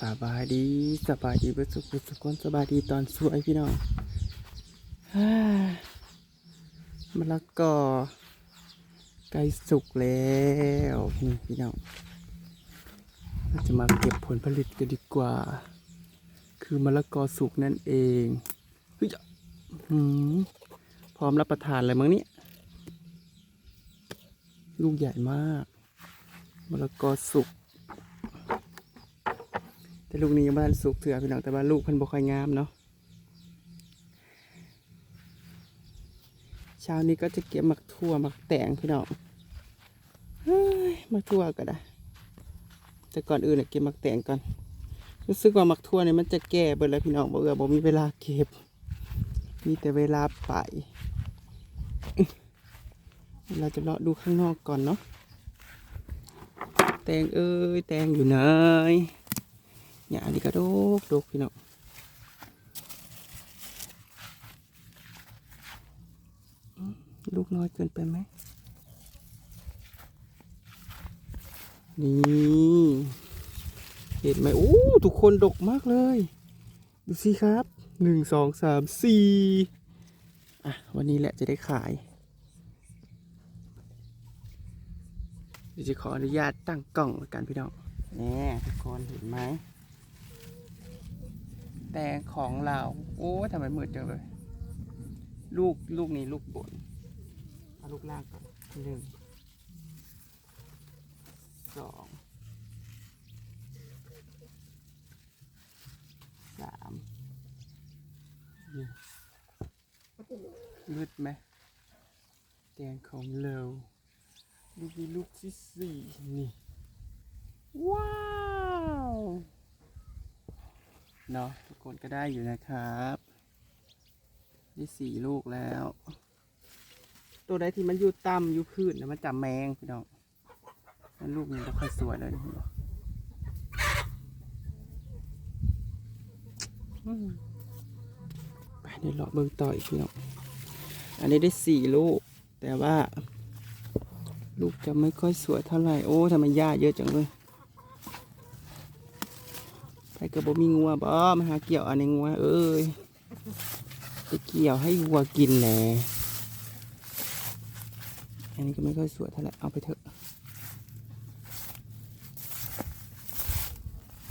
สบายดีสบายดีเพื่อสุขสุขคนสบายดีตอนสวยพี่น้องมะละกอใกล้สุกแล้วนี่พี่น้องเราจะมาเก็บผลผลิตกันดีกว่า คือมะละกอสุกนั่นเองเฮ้ยหืมพร้อมรับประทานเลยมั้งเนี่ยลูกใหญ่มากมะละกอสุก แต่ลูกนี้ยังบ้านสุกเถื่อพี่น้องแต่ว่าลูกพิ่นบ่ค่อยงามเนาะเช้านี้ก็จะเก็บหมักทั่วหมักแตงพี่น้องหมักทั่วก็ได้ แต่ก่อนอื่นน่ะเก็บหมักแตงก่อนรู้สึกว่าหมักทั่วเนี่ยมันจะแก่เบิดแล้วพี่น้องบ่เอือบ่มีเวลาเก็บ มีแต่เวลาไปเราจะเลาะดูข้างนอกก่อนเนาะแตงเอ้ยแตงอยู่ไหน หญ้านี่ก็ดกดกพี่น้องลูกน้อยเกินไปไหม นี่ เห็นไหมโอ้ทุกคนดกมากเลย ดูสิครับหนึ่งสองสามสี่อะ วันนี้แหละจะได้ขายเดี๋ยวจะขออนุญาตตั้งกล้องล้วกันพี่น้องแน่ทุกคนเห็นไหม แตงของเรา โอ้ยทำไมมืดจังเลย ลูกลูกนี้ลูกบนเอาลูกล่างก่อนหนึ่งสองสามนี่มืดไหมแตงของเราลูกนี้ลูกที่สี่นี่ ว้าว เนาะทุกคนก็ได้อยู่นะครับ ได้สี่ลูกแล้ว ตัวใดที่มันอยู่ต่ำอยู่พื้นนะมันจับแมงพี่น้องนั่นลูกนี้ก็ค่อยสวยเลยนี่อืมไปเดี๋ยวเลาะเบิ่งต่ออีกพี่น้องอันนี้ได้สี่ลูก แต่ว่า ลูกจะไม่ค่อยสวยเท่าไหร่ โอ้ทำไมหญ้าเยอะจังเลย ไปกระบมีงัวบ่มาหาเกี่ยวอันในงัวเอ้ยไปเกี่ยวให้วัวกินแหน่อันนี้ก็ไม่ค่อยสวยเท่าไหร่เอาไปเถอะ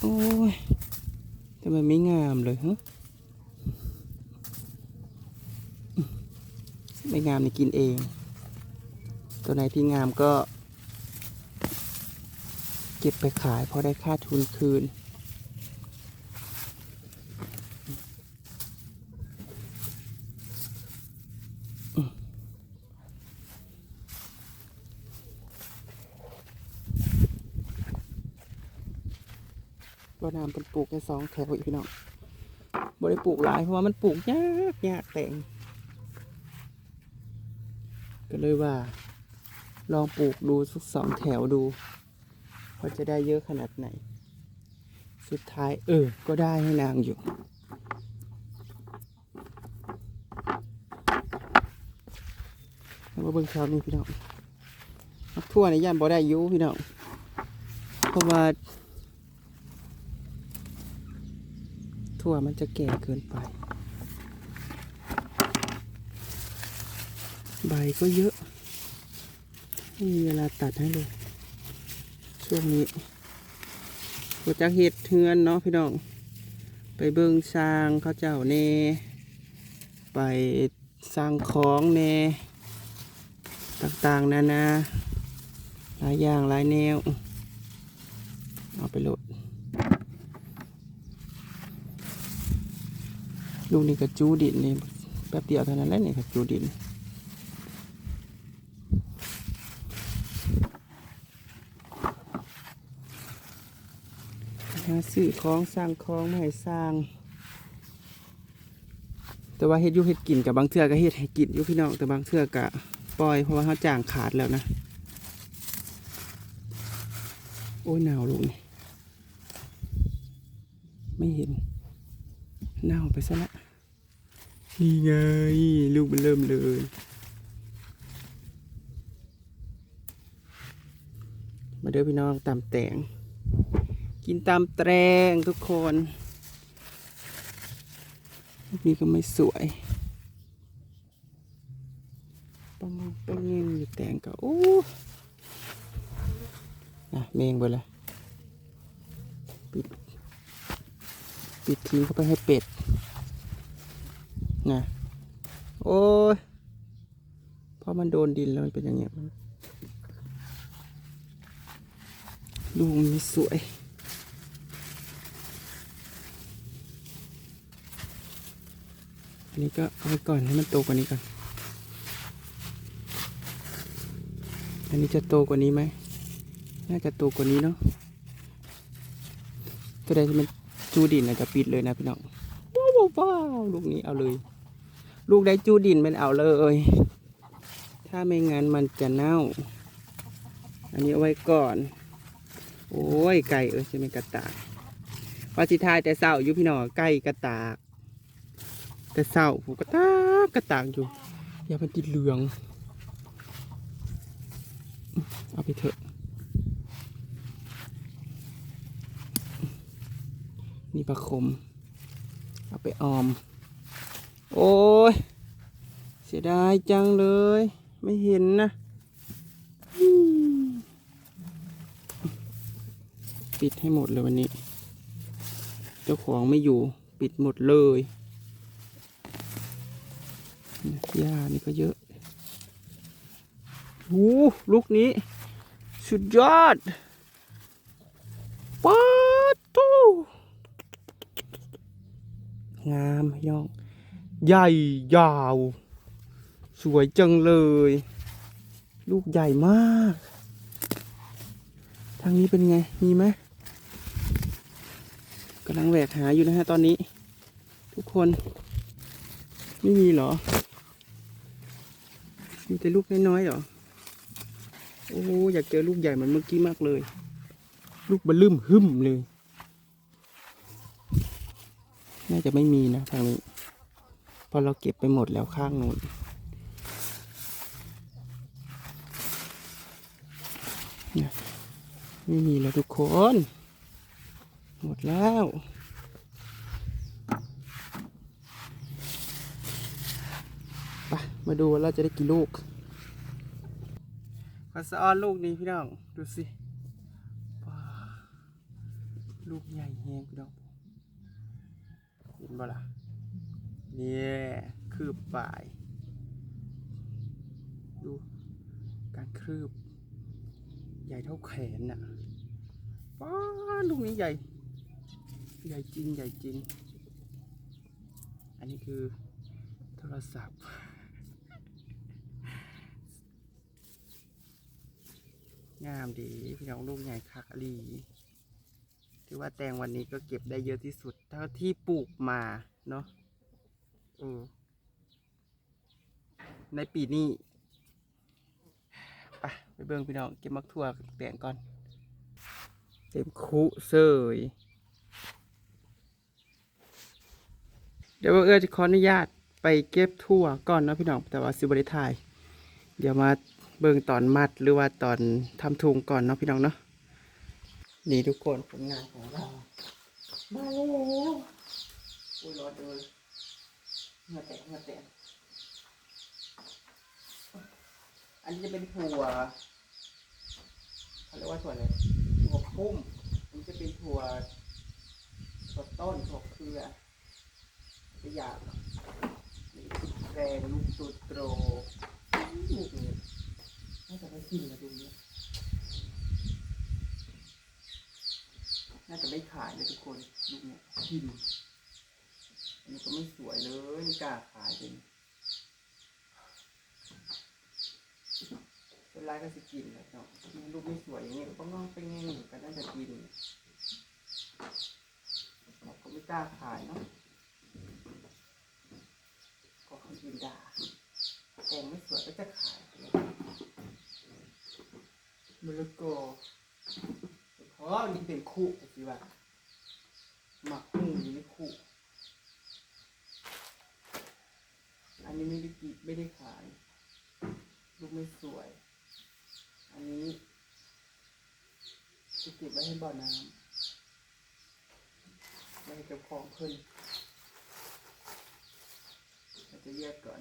โอ้ยทำไมไม่งามเลยฮะไม่งามนี่กินเอง ตัวไหนที่งามก็ เก็บไปขายพอได้ค่าทุนคืน บ่อน้ำเป็นปลูกแค่สองแถวอีกพี่น้องบ่ได้ปลูกหลายเพราะว่ามันปลูกยากยากแต่งก็เลยว่า ลองปลูกดูสักสองแถวดูว่าจะได้เยอะขนาดไหน สุดท้ายเออ ก็ได้ให้นางอยู่ แล้ว มาเบิ่งเช้านี้พี่น้องมักทั่วในย่านบ่ได้อยูพี่น้องเพราะว่าทั่วมันจะแก่เกินไป ใบก็เยอะไม่มีเวลาตัดให้เลย ช่วงนี้ก็จะเห็ดเทือนเนาะพี่น้อง ไปเบิ่งสร้างเขาเจ้าเน่ไปสร้างของเน่ ต่างๆนานาหลายอย่างหลายแนว เอาไปโหลดลูกนี่ก็จูดินนี่แป๊บเดียวเท่านั้นแหละนี่ก็จูดินหาซื้อของสร้างของมาให้สร้าง แต่ว่าเฮ็ดยู่เฮ็ดกินกับบางเทื่อก็เฮ็ดให้กินยู่พี่น้องแต่บางเทื่อก็ ปล่อยเพราะว่าเขาจ้างขาดแล้วนะ โอ้ยหนาวลูกนี่ไม่เห็นหนาวไปซะละนี่ไงลูกมันเริ่มเลยมาเด้อพี่น้องตามแตง กินตามแตงทุกคนลูกนี้ก็ไม่สวย ต้องต้องเงี้ยอยู่แตงก็โอ้นะเมงไปเลยปิด ปิดทิ้งเข้าไปให้เป็ดนะโอ้ยเพราะมันโดนดินแล้วมันเป็นอย่างเงี้ยมันลูกมันม่สวยอันนี้ก็เอาไว้ก่อนให้มันโตกว่านี้ก่อน อันนี้จะโตกว่านี้ไหม น่าจะโตกว่านี้เนาะก็ได้ที่มันจูดินอาจจะปิดเลยนะพี่น้อง ว้าวว้าวลูกนี้เอาเลย ลูกได้จูดินมันเอาเลย ถ้าไม่งั้นมันจะเน่า อันนี้เอาไว้ก่อน โอ้ยไก่เออใช่ไหมกระตากว่าสิทายแต่เศร้าอยู่พี่น้องไก่กระตาก แต่เศร้าผมกระตากกระตากอยู่ อย่ามันติดเหลือง เอาไปเถอะ นี่ประคม เอาไปออม โอ้ย เสียดายจังเลย ไม่เห็นนะ ปิดให้หมดเลยวันนี้ เจ้าของไม่อยู่ ปิดหมดเลยหญ้านี่ก็เยอะ โอ้ลูกนี้ สุดยอดป๊าดตู้งามยองใหญ่ยาว สวยจังเลย ลูกใหญ่มาก ทางนี้เป็นไง มีไหมกำลังแหวกหาอยู่นะฮะตอนนี้ ทุกคน ไม่มีเหรอ มีแต่ลูกน้อยๆเหรอ โอ้โหอยากเจอลูกใหญ่เหมือนเมื่อกี้มากเลย ลูกบลึ่มหึ่มเลย น่าจะไม่มีนะทางนี้พราะเราเก็บไปหมดแล้วข้างนู้นเนี่ยไม่มีแล้วทุกคน หมดแล้วไปมาดูว่าเราจะได้กี่ลูก ขอสะออนลูกนี้พี่น้อง ดูสิว้าลูกใหญ่แฮงพี่น้องเห็นบ่ล่ะเนี่ยคืบปลาย ดูการคืบ ใหญ่เท่าแขนน่ะว้าลูกนี้ใหญ่ ใหญ่จริงใหญ่จริง อันนี้คือโทรศัพท์ งามดี พี่น้องลูกใหญ่คักอีหลีถือว่าแตงวันนี้ก็เก็บได้เยอะที่สุด เท่าที่ปลูกมาเนาะออในปีนี้ไปไปเบิ่งพี่น้องเก็บมักทั่วแตงก่อน เต็มคุเสยเดี๋ยวเอื้อจะขออนุญาตไปเก็บทั่วก่อนนะพี่น้องแต่ว่าสิบริถ่าย เดี๋ยวมา เบิ่งตอนมัดหรือว่าตอนทำทุงก่อนเนาะพี่น้องเนาะนี่ทุกคนผลงานของเรามาแล้วอุ้ยรอดูเงือแตกเงือแตกอันนี้จะเป็นถั่วเขาเรียกว่าถั่วอะไรถั่วพุ่มอันจะเป็นถั่วถั่วต้นถั่วเครือตัวอย่างแกงลูกตูดโตรลูกนี้ น่าจะไม่กินนะตรงนี้น่าจะไม่ขายเลยทุกคนลูกเนี่ยกินอันนี้ก็ไม่สวยเลยไม่กล้าขายเลยเป็นไรก็จะกินแหละเนาะลูกไม่สวยอย่างเงี้ยก็งองเป็นไงหนูก็น่าจะกินเราก็ไม่กล้าขายเนาะก็คนกินด่าแตงไม่สวยก็จะขาย มะละกอเพราะมันเป็นคู่สิว่าหมักหุ้งอยู่ในคู่ อันนี้ไม่ได้กินไม่ได้ขาย ลูกไม่สวย อันนี้จะเก็บไว้ให้บ่อน้ให้เจ้าของเพิ่นเราจะแยกก่อน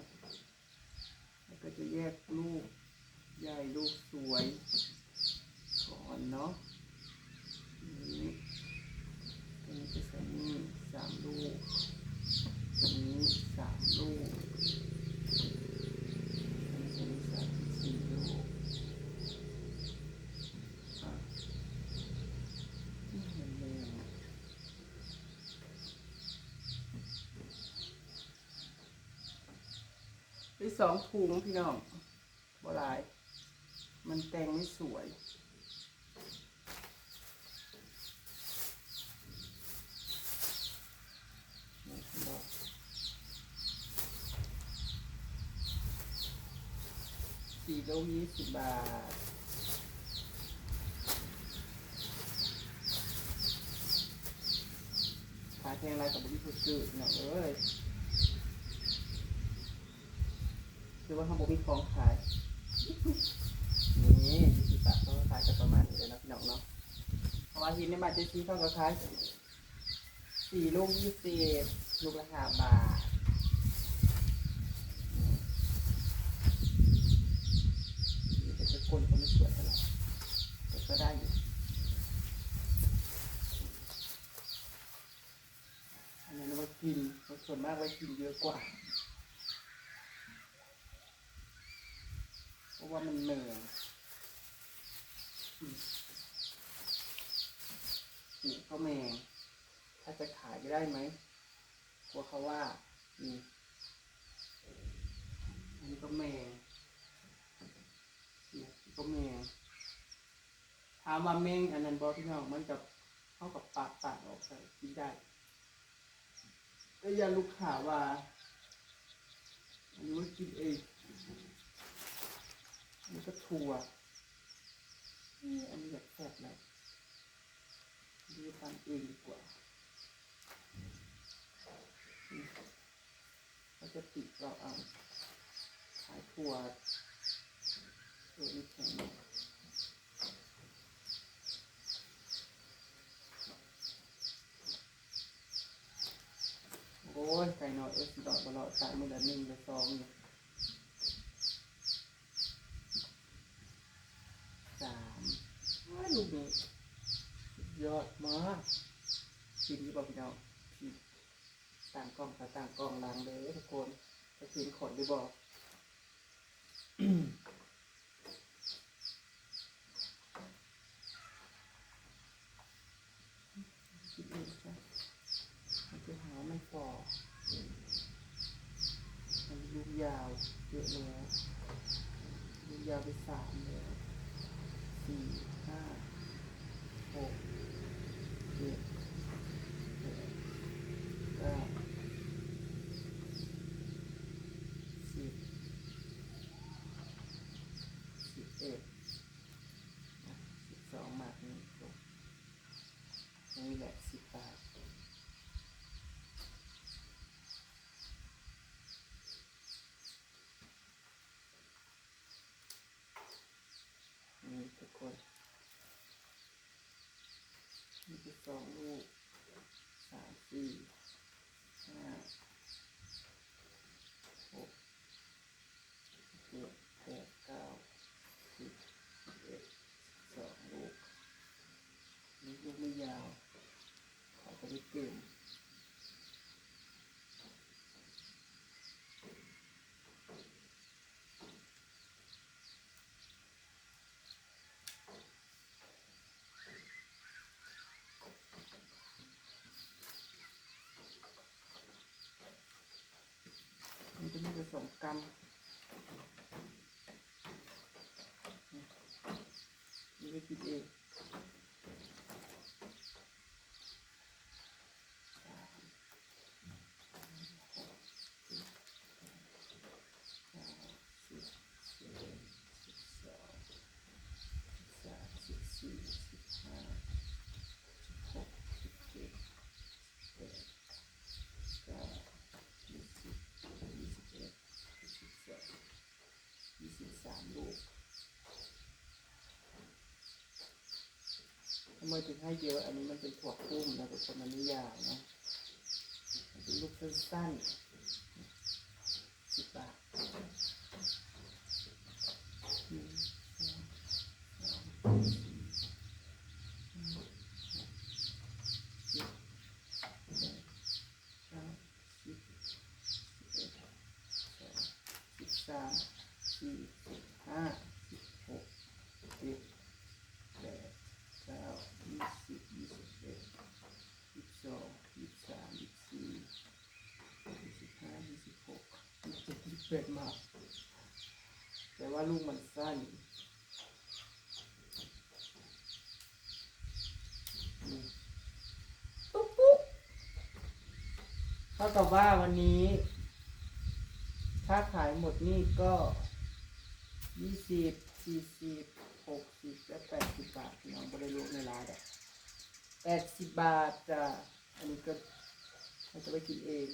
แล้วก็จะแยกลูก ใหญ่ลูกสวย ก่อนเนาะนี่ตัวนี้จะใส่นี่สามลูกตัวนี้สามลูกตัวนี้จะมีสามสี่ลูกอะนี่มันแรงได้สองถุงพี่น้องบ่หลาย มันแต่งไม่สวย นี่คุณบอก สี่โลยี่สิบบาท ขายแพงไรกับบริสุทธิ์จืดเนาะเอ้ยคือว่าทำบุมีของขาย นี่ยี่สิบบาทเขาก็ขายกันประมาณนี้เลยนะพี่น้องเนาะเพราะว่าหินในบาเจ๊ซีเขาก็ขายสี่ลูกยี่สิบลูกละห้าบาทนี่แต่จะคนก็ไม่สวยเท่าไหร่แต่ก็ได้อยู่ อันนั้นไว้กินส่วน มากไว้กินเยอะกว่า เพราะว่ามันเหนื่อยอืมนี่ก็แมง ถ้าจะขายจะได้ไหมกลัวเขาว่านี่อันนี้ก็แมงนี่ก็แมงถามว่าแมงอันนั้นบอพี่น้องมันกับเข้ากับปากปากออกใส่กินได้ ก็อยาลูกข่าว่าอันนี้ว่ากินเองอันนี้ก็ถั่วนี่อันนี้อยากแซ่บแล้วดูทำเองดีกว่าเราจะติดเราเอาขายถั่วถั่วนี่แข็งโอ้ยไก่น้อยเออ สิดอกบลอดตายมือละหนึ่งละสองเนี่ยสามว้ายลูกนี้สุดยอดมากกินที่บอกพี่น้องพี่ต่างกล้องกับต่างกล้องล้างเลยทุกคนจะกินขนหรือบอก คิดเองจ้ะมันจะหาไม่พอมันลูกยาวเยอะแล้วลูกยาวไปสามแล้วสี่ห้าหกเจ็ดแปดเก้าสิบสิบเอ็ดอะสิบสองหมากนี่จบ นี่แหละสิบบาทนี่ทุกคนนี่คือ สองลูกสามสี่ห้าหกเจ็ดแปดเก้าสิบเอ็ดสองลูกนี่ลูกไม่ยาวขอจะได้เก่งมันจะมีผสมกัน นี่ก็ำไมถึงให้เยอะอันนี้มันเป็นขวบตุ้มนะทุกมันไม่ยาวนะลูกสั้นๆสิบบาท เจ็ดยี่สิบแปดมาแต่ว่าลูกมันสั้นนี่ปุ๊บปุ๊บเท่ากับว่าวันนี้ ถ้าขายหมดนี่ก็ยี่สิบสี่สิบหกสิบและแปดสิบบาทน้องบริโภคในร้านอะแปดสิบบาทจ้ะอันนี้ก็เราจะไปกินเอง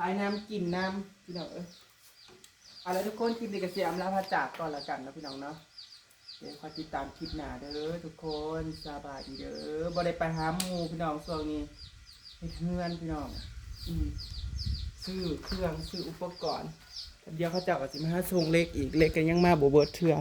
ขายน้ำกินน้ำพี่น้องเอ้ยเอาละทุกคนคลิปนี้ก็เสียอำลาพระจากก่อนละกันนะพี่น้องเนาะเดี๋ยวคอยติดตามคลิปหน้าเด้อทุกคนสบายดีเด้อบริไปหาหมูพี่น้องช่วงนี้ไปเพื่อนพี่น้องอืมซื้อเครื่องซื้ออุปกรณ์เดี๋ยวเขาเจ้าก็สิมาหาส่งเล็กอีกเล็กก็ยังมาบ่เบิดเทื่อ